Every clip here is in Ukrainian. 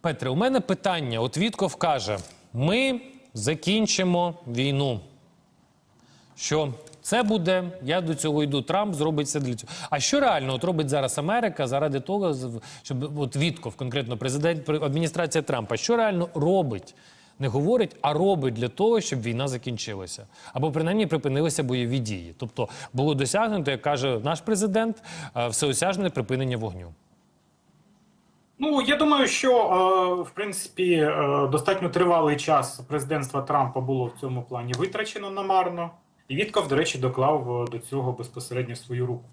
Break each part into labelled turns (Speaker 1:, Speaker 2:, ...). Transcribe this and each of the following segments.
Speaker 1: Петре, у мене питання. От Вітков каже: ми закінчимо війну. Що це буде, я до цього йду. Трамп зробить все для цього. А що реально от робить зараз Америка заради того, щоб от Вітков, конкретно президент, адміністрація Трампа, що реально робить? Не говорить, а робить для того, щоб війна закінчилася. Або принаймні припинилися бойові дії. Тобто було досягнуто, як каже наш президент, е, всеосяжне припинення вогню.
Speaker 2: Ну я думаю, що е, в принципі е, достатньо тривалий час президентства Трампа було в цьому плані витрачено намарно, і Вітков, до речі, доклав е, до цього безпосередньо свою руку.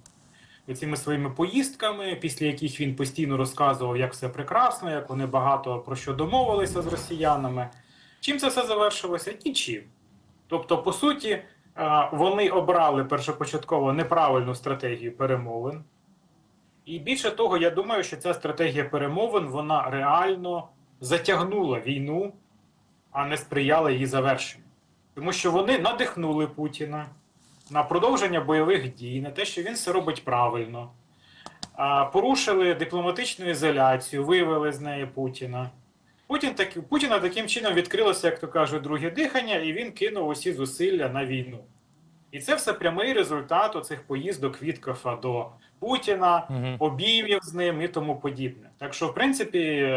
Speaker 2: Цими своїми поїздками, після яких він постійно розказував, як все прекрасно, як вони багато про що домовилися з росіянами. Чим це все завершилося? Нічим. Тобто, по суті, вони обрали першопочатково неправильну стратегію перемовин. І більше того, я думаю, що ця стратегія перемовин вона реально затягнула війну, а не сприяла її завершенню. Тому що вони надихнули Путіна на продовження бойових дій, на те, що він все робить правильно, порушили дипломатичну ізоляцію, вивели з неї Путіна. Путін так, Путіна таким чином відкрилося, як то кажуть, друге дихання, і він кинув усі зусилля на війну. І це все прямий результат оцих поїздок Віткофа до Путіна,
Speaker 1: Мгм.
Speaker 2: обіймів з ним і тому подібне. Так що, в принципі,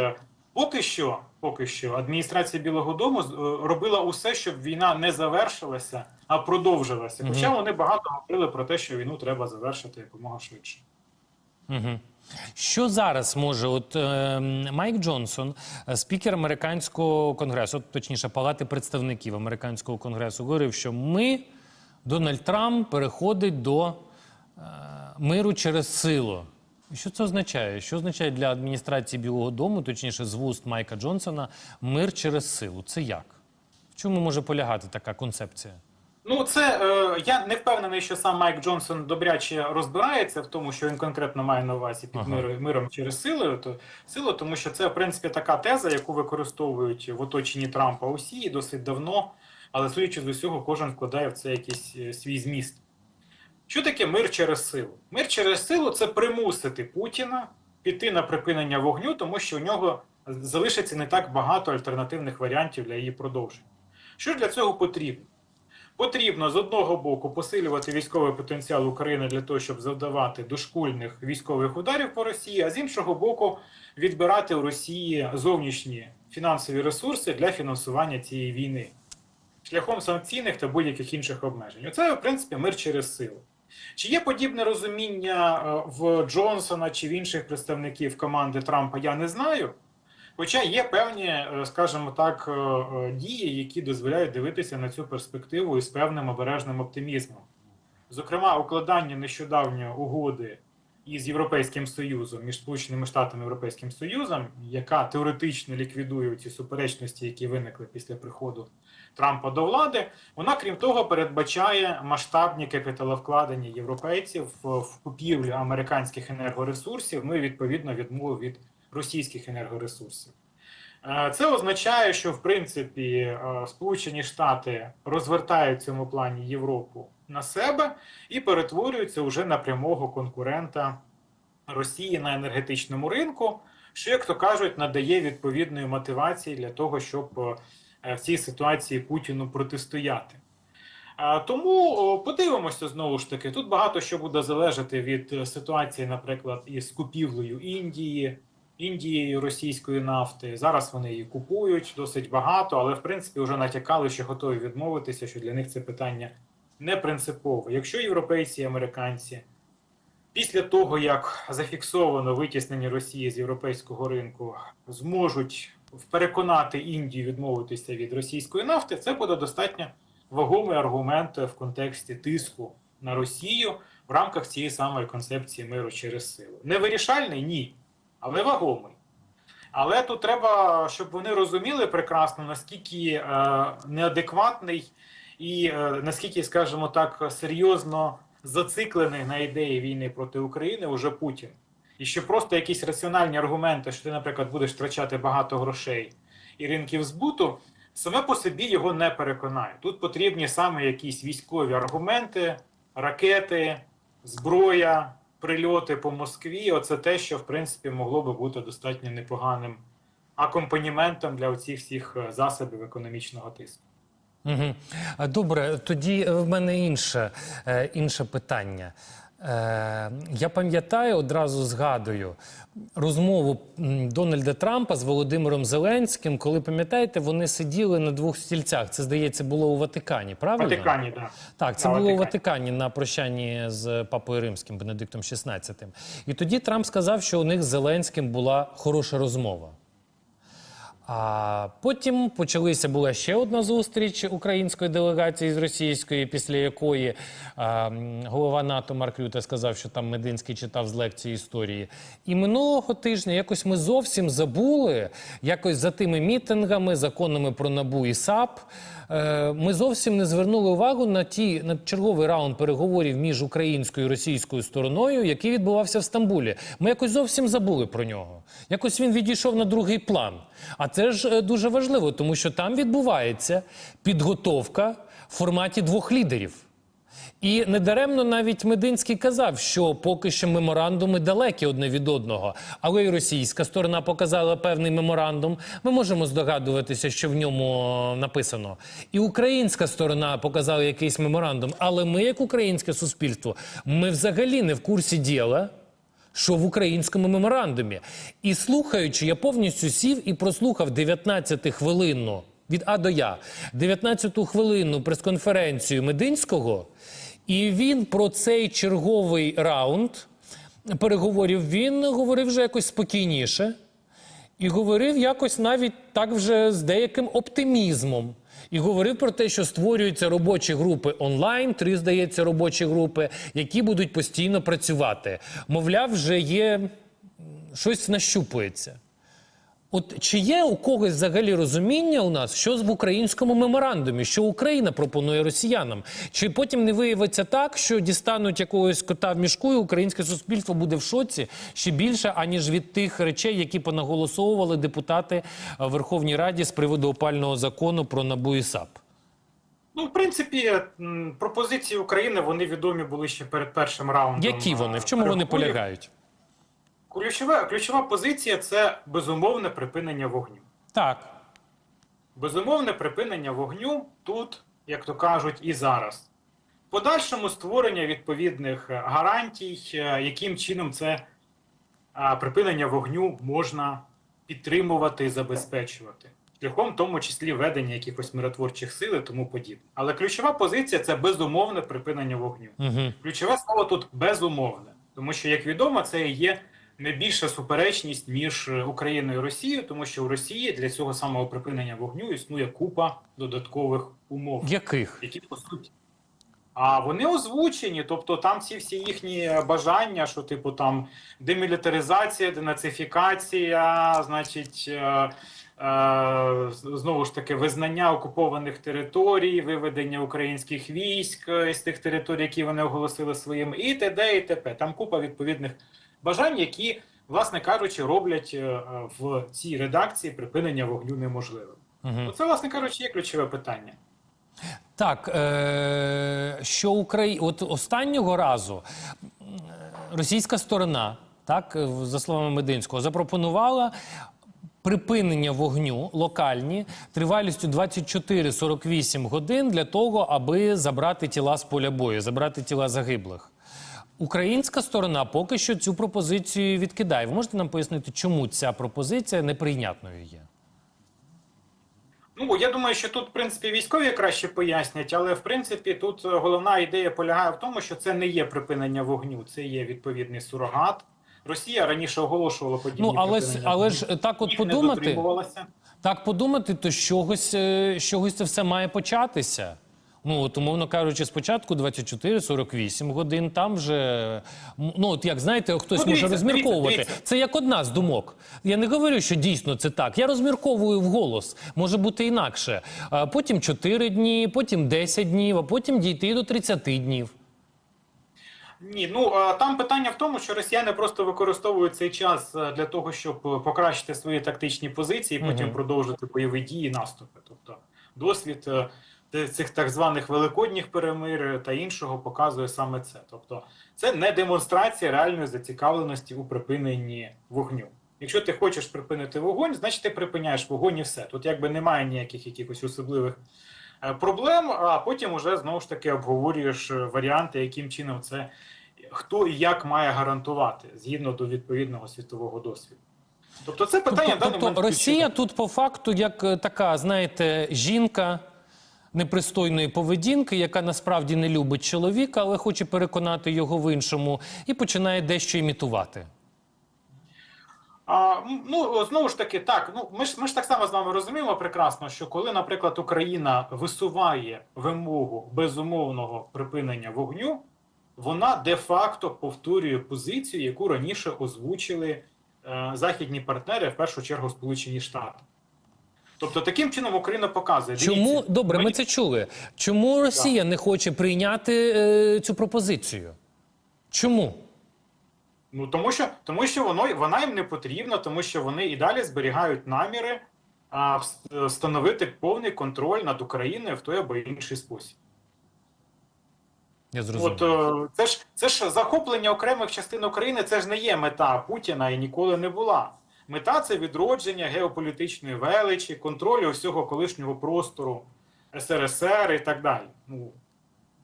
Speaker 2: поки що, поки що, адміністрація Білого Дому е, робила усе, щоб війна не завершилася, а продовжилася.
Speaker 1: Мгм.
Speaker 2: Хоча вони багато говорили про те, що війну треба завершити якомога швидше.
Speaker 1: Угу. Що зараз може, от е, Майк Джонсон, е, спікер американського конгресу, от, точніше, палати представників американського конгресу, говорив, що ми, Дональд Трамп, переходить до е, миру через силу. Що це означає? Що означає для адміністрації Білого Дому, точніше, з вуст Майка Джонсона, мир через силу? Це як? В чому може полягати така концепція?
Speaker 2: Ну, це е, я не впевнений, що сам Майк Джонсон добряче розбирається в тому, що він конкретно має на увазі під
Speaker 1: Ага.
Speaker 2: мир- миром через силу, то силу, тому що це в принципі така теза, яку використовують в оточенні Трампа усі досить давно. Але судячи з усього, кожен вкладає в це якийсь е, свій зміст. Що таке мир через силу? Мир через силу це примусити Путіна піти на припинення вогню, тому що у нього залишиться не так багато альтернативних варіантів для її продовження. Що ж для цього потрібно? Потрібно з одного боку посилювати військовий потенціал України для того, щоб завдавати дошкульних військових ударів по Росії, а з іншого боку, відбирати у Росії зовнішні фінансові ресурси для фінансування цієї війни шляхом санкційних та будь-яких інших обмежень. Оце, в принципі, мир через силу. Чи є подібне розуміння е, в Джонсона чи в інших представників команди Трампа, я не знаю. Хоча є певні, е, скажімо так, е, дії, які дозволяють дивитися на цю перспективу із певним обережним оптимізмом. Зокрема, укладання нещодавньої угоди із Європейським Союзом, між Сполученими Штатами і Європейським Союзом, яка теоретично ліквідує ці суперечності, які виникли після приходу Трампа до влади, вона, крім того, передбачає масштабні капіталовкладення європейців в купівлю американських енергоресурсів, ну і відповідно відмову від російських енергоресурсів. Е, Це означає, що в принципі е, Сполучені Штати розвертають в цьому плані Європу на себе і перетворюються вже на прямого конкурента Росії на енергетичному ринку, що, як то кажуть, надає відповідної мотивації для того, щоб е, в цій ситуації Путіну протистояти. Е, Тому подивимося знову ж таки. Тут багато що буде залежати від е, ситуації, наприклад, із купівлею Індії, Індією російської нафти. Зараз вони її купують досить багато, але в принципі вже натякали, що готові відмовитися, що для них це питання не принципове. Якщо європейці і американці після того, як зафіксовано витіснення Росії з європейського ринку, зможуть переконати Індію відмовитися від російської нафти, це буде достатньо вагомий аргумент в контексті тиску на Росію в рамках цієї самої концепції миру через силу. Невирішальний ні, але вагомий. Але тут треба, щоб вони розуміли прекрасно, наскільки е, неадекватний і е, наскільки, скажімо так, серйозно зациклений на ідеї війни проти України уже Путін. І що просто якісь раціональні аргументи, що ти, наприклад, будеш втрачати багато грошей і ринків збуту, саме по собі його не переконає. Тут потрібні саме якісь військові аргументи, ракети, зброя, прильоти по Москві. Оце те, що в принципі могло би бути достатньо непоганим акомпаніментом для оцих всіх е, засобів економічного тиску.
Speaker 1: Угу. Добре, тоді в мене інше, е, інше питання. Е, Я пам'ятаю, одразу згадую розмову Дональда Трампа з Володимиром Зеленським, коли пам'ятаєте, вони сиділи на двох стільцях. Це здається було у Ватикані, правильно?
Speaker 2: Ватикані, так.
Speaker 1: Так, це
Speaker 2: На
Speaker 1: було у
Speaker 2: Ватикані.
Speaker 1: Ватикані на прощанні з папою римським Бенедиктом XVI. І тоді Трамп сказав, що у них з Зеленським була хороша розмова. А потім почалися була ще одна зустріч української делегації з російської, після якої а, голова НАТО Марк Рюте сказав, що там Мединський читав з лекції історії. І минулого тижня якось ми зовсім забули, якось за тими мітингами, законами про набу і САП. е, Ми зовсім не звернули увагу на ті на черговий раунд переговорів між українською і російською стороною, який відбувався в Стамбулі. Ми якось зовсім забули про нього. Якось він відійшов на другий план. А це ж е, дуже важливо, тому що там відбувається підготовка в форматі двох лідерів. І недаремно навіть Мединський казав, що поки що меморандуми далекі одне від одного. Але й російська сторона показала певний меморандум. Ми можемо здогадуватися, що в ньому е, написано. І українська сторона показала якийсь меморандум. Але ми, як українське суспільство, ми взагалі не в курсі діла що в українському меморандумі. І слухаючи, я повністю сів і прослухав 19 хвилинну від А до Я, 19 хвилинну прес-конференцію Мединського, і він про цей черговий раунд переговорів він говорив вже якось спокійніше. І говорив якось навіть так вже з деяким оптимізмом. І говорив про те, що створюються робочі групи онлайн, три, здається, робочі групи, які будуть постійно працювати. Мовляв, вже є щось нащупується. От чи є у когось взагалі розуміння у нас, що в українському меморандумі, що Україна пропонує росіянам? Чи потім не виявиться так, що дістануть якогось кота в мішку, і українське суспільство буде в шоці ще більше, аніж від тих речей, які понаголосовували депутати в Верховній Раді з приводу опального закону про НАБУ і САП?
Speaker 2: Ну, в принципі, пропозиції України вони відомі були ще перед першим раундом.
Speaker 1: Які вони? В чому вони полягають?
Speaker 2: Ключова, ключова позиція це безумовне припинення вогню.
Speaker 1: Так.
Speaker 2: Безумовне припинення вогню тут, як то кажуть, і зараз. Подальшому створення відповідних е, гарантій, е, яким чином це е, припинення вогню можна підтримувати і забезпечувати. Шляхом, в тому числі, ведення якихось миротворчих сил і тому подібне. Але ключова позиція це безумовне припинення вогню.
Speaker 1: Угу.
Speaker 2: Ключове слово тут безумовне, тому що, як відомо, це і є найбільша суперечність між Україною і Росією, тому що у Росії для цього самого припинення вогню існує купа додаткових умов,
Speaker 1: Яких?
Speaker 2: які по суті. А вони озвучені, тобто там ці всі їхні бажання, що типу там демілітаризація, денацифікація, значить, е, е, знову ж таки, визнання окупованих територій, виведення українських військ е, з тих територій, які вони оголосили своїм, і т.д. і т.п. Там купа відповідних бажань, які, власне кажучи, роблять е, е, в цій редакції припинення вогню неможливим.
Speaker 1: Угу.
Speaker 2: Це, власне кажучи, є ключове питання.
Speaker 1: Так, е- що Украї... От останнього разу російська сторона, так, е, за словами Мединського, запропонувала припинення вогню локальні тривалістю 24-48 годин для того, аби забрати тіла з поля бою, забрати тіла загиблих. Українська сторона поки що цю пропозицію відкидає. Ви можете нам пояснити, чому ця пропозиція неприйнятною є?
Speaker 2: Ну, я думаю, що тут, в принципі, військові краще пояснять, але в принципі тут е, головна ідея полягає в тому, що це не є припинення вогню, це є відповідний сурогат. Росія раніше оголошувала подібні
Speaker 1: Ну але
Speaker 2: припинення
Speaker 1: але
Speaker 2: вогню.
Speaker 1: ж так, от
Speaker 2: Їх не
Speaker 1: подумати.
Speaker 2: дотримувалася.
Speaker 1: Так подумати, то з чогось, е, з чогось це все має початися. Ну, от, умовно кажучи, спочатку 24-48 годин, там вже, ну, от як знаєте, хтось
Speaker 2: Ну,
Speaker 1: може розмірковувати.
Speaker 2: дивіться, дивіться.
Speaker 1: Це як одна з думок. Я не говорю, що дійсно це так. Я розмірковую вголос. Може бути інакше. А потім 4 дні, потім 10 днів, а потім дійти до 30 днів.
Speaker 2: Ні, ну там питання в тому, що росіяни просто використовують цей час е, для того, щоб е, покращити свої тактичні позиції, потім
Speaker 1: Мгм.
Speaker 2: продовжити бойові дії, і наступи. Тобто досвід е, цих так званих великодніх перемир та іншого показує саме це. Тобто, це не демонстрація реальної зацікавленості у припиненні вогню. Якщо ти хочеш припинити вогонь, значить ти припиняєш вогонь і все. Тут якби немає ніяких якихось особливих е, проблем, а потім уже знову ж таки обговорюєш е, варіанти, яким чином це хто і як має гарантувати згідно до відповідного світового досвіду. Тобто це питання
Speaker 1: Тобто, тобто Росія тут по факту як е, така, знаєте, жінка непристойної поведінки, яка насправді не любить чоловіка, але хоче переконати його в іншому, і починає дещо імітувати.
Speaker 2: А, ну, знову ж таки, так. Ну, ми ж, ми ж так само з вами розуміємо прекрасно, що коли, наприклад, Україна висуває вимогу безумовного припинення вогню, вона де-факто повторює позицію, яку раніше озвучили е, західні партнери, в першу чергу Сполучені Штати. Тобто, таким чином Україна показує.
Speaker 1: Чому
Speaker 2: дивіться,
Speaker 1: добре, ми це чули? Чому Росія не хоче прийняти е, цю пропозицію? Чому?
Speaker 2: Ну тому що тому, що воно вона їм не потрібна, тому що вони і далі зберігають наміри а, встановити повний контроль над Україною в той або інший спосіб.
Speaker 1: Я.
Speaker 2: От е, це ж це ж захоплення окремих частин України. Це ж не є мета Путіна і ніколи не була. Мета це відродження геополітичної величі, контролю всього колишнього простору СРСР і так далі. Ну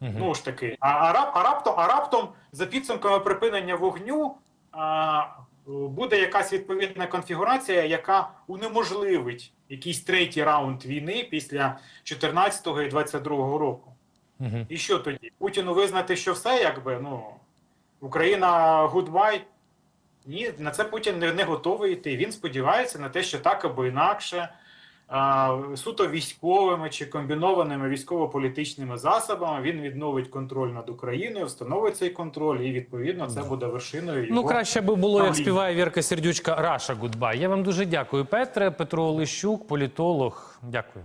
Speaker 1: Мгм.
Speaker 2: Ну ж таки, а, а, рап- а, раптом, а раптом за підсумками припинення вогню а, буде якась відповідна конфігурація, яка унеможливить якийсь третій раунд війни після 14-го і 22-го року.
Speaker 1: Мгм.
Speaker 2: І що тоді? Путіну визнати, що все, якби ну Україна гудбай. Ні, на це Путін не, не готовий йти. Він сподівається на те, що так або інакше, суто військовими чи комбінованими військово-політичними засобами він відновить контроль над Україною, встановить цей контроль, і відповідно це буде вершиною його.
Speaker 1: Ну, краще би було, як співає Вірка Сердючка, Раша Гудбай. Я вам дуже дякую, Петре. Петро Олещук, політолог. Дякую.